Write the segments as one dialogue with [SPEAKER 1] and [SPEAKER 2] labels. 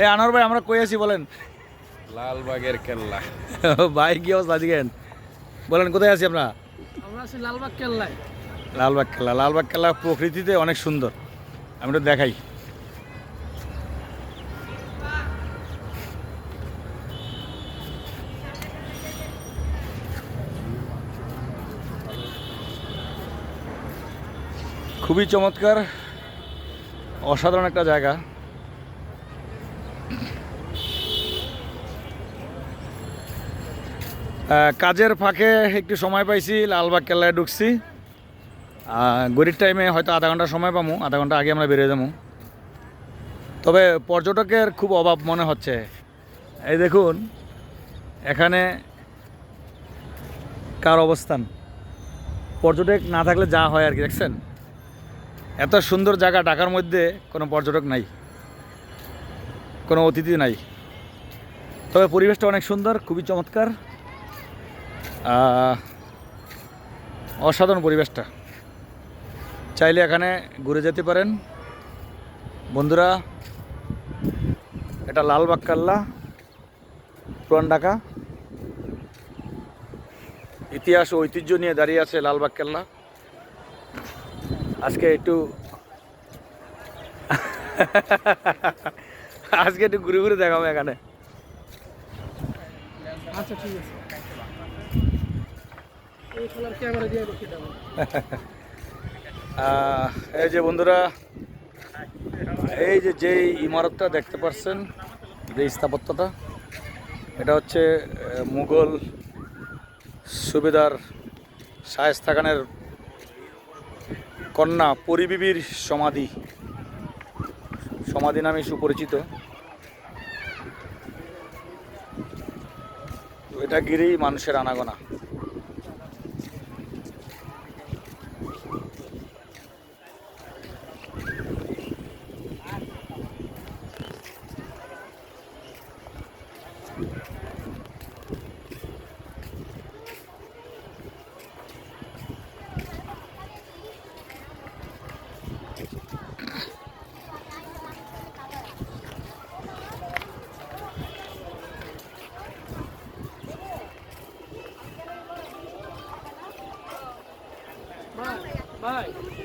[SPEAKER 1] এই আনোয়ার ভাই আমরা কই আছি বলেন?
[SPEAKER 2] লালবাগের কেল্লা।
[SPEAKER 1] ভাই কি অবস্থা আজকেন বলেন কোথায় আছি আমরা?
[SPEAKER 3] আমরা আছি লালবাগ কেল্লায়।
[SPEAKER 1] লালবাগ কেল্লা। লালবাগ কেল্লা প্রকৃতিতে অনেক সুন্দর। আমি তো দেখাই। খুবই চমৎকার অসাধারণ একটা জায়গা। কাজের ফাঁকে একটু সময় পাইছি লালবাগ কেল্লায় ঢুকছি। গরিব টাইমে হয়তো আধা ঘণ্টা সময় পাবো আধা ঘণ্টা আগে আমরা বেরিয়ে যাব তবে পর্যটকের খুব অভাব মনে হচ্ছে। এই দেখুন, এখানে কার অবস্থান? পর্যটক না থাকলে যা হয় আর কি, দেখছেন? এত সুন্দর জায়গা, ঢাকার মধ্যে কোনো পর্যটক নাই। কোনো অতিথি নাই। তবে পরিবেশটা অনেক সুন্দর, খুবই চমৎকার। অসাধারণ পরিবেশটা। চাইলে এখানে ঘুরে যেতে পারেন। বন্ধুরা, এটা লালবাগ কাল্লা পুরান ঢাকা। ইতিহাস ও ঐতিহ্য নিয়ে দাঁড়িয়ে আছে লালবাগ কেল্লা আজকে একটু আজকে একটু ঘুরে ঘুরে দেখাবো এখানে।
[SPEAKER 3] আচ্ছা ঠিক আছে। এই
[SPEAKER 1] যে বন্ধুরা, এই যে যেই ইমারতটা দেখতে পাচ্ছেন যে স্থাপত্যটা, এটা হচ্ছে মুঘল সুবেদার শায়েস্তা খানের কন্যা পরিবিবির সমাধি সমাধি নামে সুপরিচিত। এটা ঘিরেই মানুষের আনাগোনা।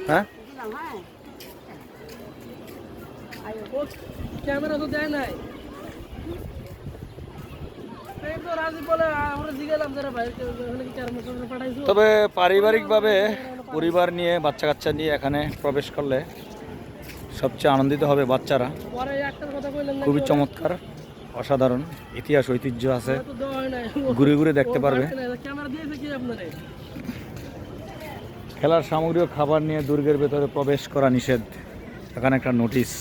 [SPEAKER 1] হ্যাঁ
[SPEAKER 3] ও ক্যামেরা তো দেয় নাই
[SPEAKER 1] তবে পারিবারিকভাবে পরিবার নিয়ে বাচ্চা কাচ্চা নিয়ে এখানে প্রবেশ করলে সবচেয়ে আনন্দিত হবে বাচ্চারা। খুবই চমৎকার অসাধারণ ইতিহাস ঐতিহ্য আছে। ঘুরে ঘুরে দেখতে পারবে। খেলার সামগ্রী ও খাবার নিয়ে দুর্গের ভেতরে প্রবেশ করা নিষেধ। এখানে একটা নোটিশ।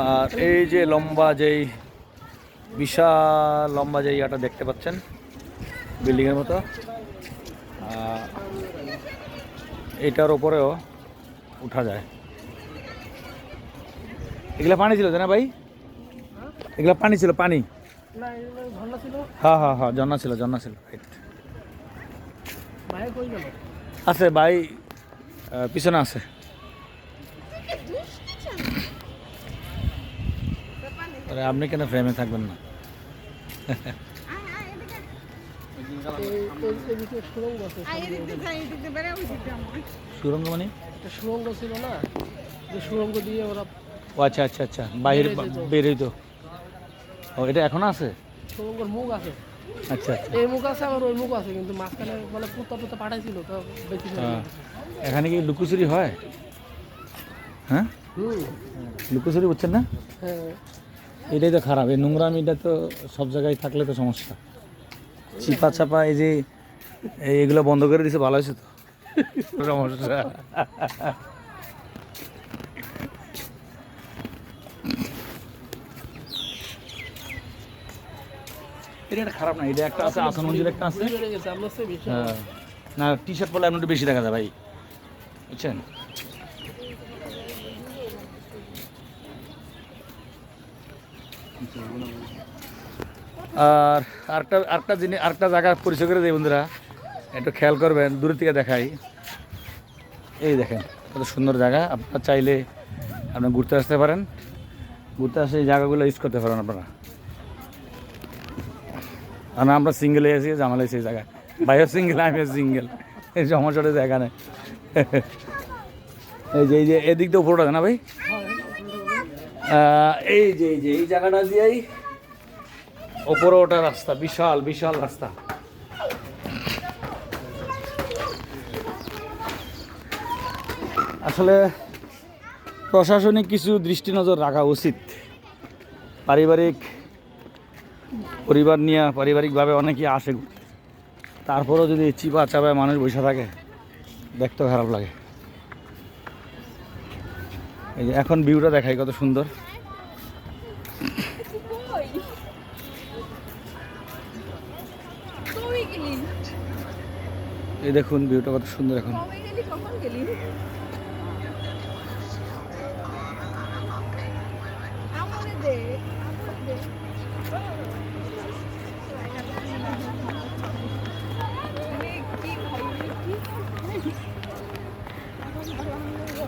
[SPEAKER 1] আর এই যে লম্বা যেই বিশাল লম্বা যে ইয়াটা দেখতে পাচ্ছেন বিল্ডিংয়ের মতো আহ, এইটার ওপরেও উঠা যায়। এগুলা পানি ছিল না ভাই? এগুলা পানি ছিল পানি?
[SPEAKER 3] ঝর্ণা
[SPEAKER 1] হ্যাঁ হ্যাঁ হ্যাঁ জন্না ছিল জন্না ছিল আছে ভাই পিছনে আছে। আরে আপনি কেন ফ্রেমে থাকবেন না?
[SPEAKER 3] সুরঙ্গ
[SPEAKER 1] মানে
[SPEAKER 3] সুরঙ্গ ছিল না যে সুরঙ্গ দিয়ে ওরা
[SPEAKER 1] ও আচ্ছা আচ্ছা আচ্ছা বাইরে বেরোই তো ও এটা এখনও আছে?
[SPEAKER 3] সুরঙ্গর মুখ আছে।
[SPEAKER 1] আচ্ছা আচ্ছা।
[SPEAKER 3] এই মুখ আছে আবার ওই মুখ আছে কিন্তু মাঝখানে মানে পুত্তা পুত্তা পাঠাইছিল তো বেশি
[SPEAKER 1] হ্যাঁ। এখানে কি লুকোচুরি হয়? হ্যাঁ? লুকোচুরি বুঝছেন না?
[SPEAKER 3] হ্যাঁ।
[SPEAKER 1] এটাই তো খারাপ। এই নোংরামিটা তো সব জায়গায় থাকলে তো সমস্যা। চিপা চাপা এই যে এই এগুলো বন্ধ করে দিছে ভালো হয়েছে তো? সমস্যা। এটা খারাপ না এটা একটা আছে আসন মঞ্জিল একটা আছে। হ্যাঁ। না টি শার্ট পরলে আপনার একটু বেশি দেখা যায় ভাই। বুঝছেন? আর আরেকটা আরেকটা জিনিস, আরেকটা জায়গা পরিচয় করে দেয় বন্ধুরা। একটু খেয়াল করবেন দূর থেকে দেখাই। এই দেখেন, কত সুন্দর জায়গা। আপনারা চাইলে আপনারা ঘুরতে আসতে পারেন। ঘুরতে আসে এই জায়গাগুলো ইউজ করতে পারেন আপনারা। আর আমরা সিঙ্গেলে এসে জামালে সেই জায়গায়। ভাইও সিঙ্গেল আমিও সিঙ্গেল এই সমস্যাটা জায়গা নেই এই যে এই যে, এদিক দিয়ে উপরটা না ভাই? এই যে এই যে, এই জায়গাটা দিয়েই ওপরে ওটা রাস্তা, বিশাল বিশাল রাস্তা। আসলে প্রশাসনিক কিছু দৃষ্টি নজর রাখা উচিত। পারিবারিক পরিবার নিয়ে পারিবারিকভাবে অনেকেই আসে, তারপরেও যদি চিপা চাপায় মানুষ বসে থাকে দেখতে খারাপ লাগে। এই যে, এখন ভিউটা দেখাই কত সুন্দর। এই দেখুন ভিউটা কত সুন্দর এখন।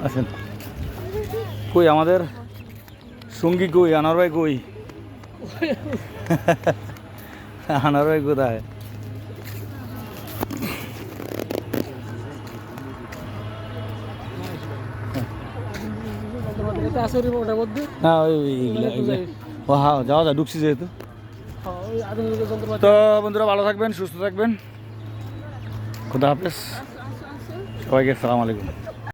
[SPEAKER 1] আসেন। কই আমাদের? সঙ্গী কই? আনার ভাই কই? আনার ভাই কোথায়? না। ও হ্যাঁ যাওয়া যায় ঢুকছি যেহেতু।
[SPEAKER 3] হ্যাঁ,
[SPEAKER 1] তো বন্ধুরা ভালো থাকবেন সুস্থ থাকবেন। খুদা হাফেজ। সবাইকে সালাম আলাইকুম।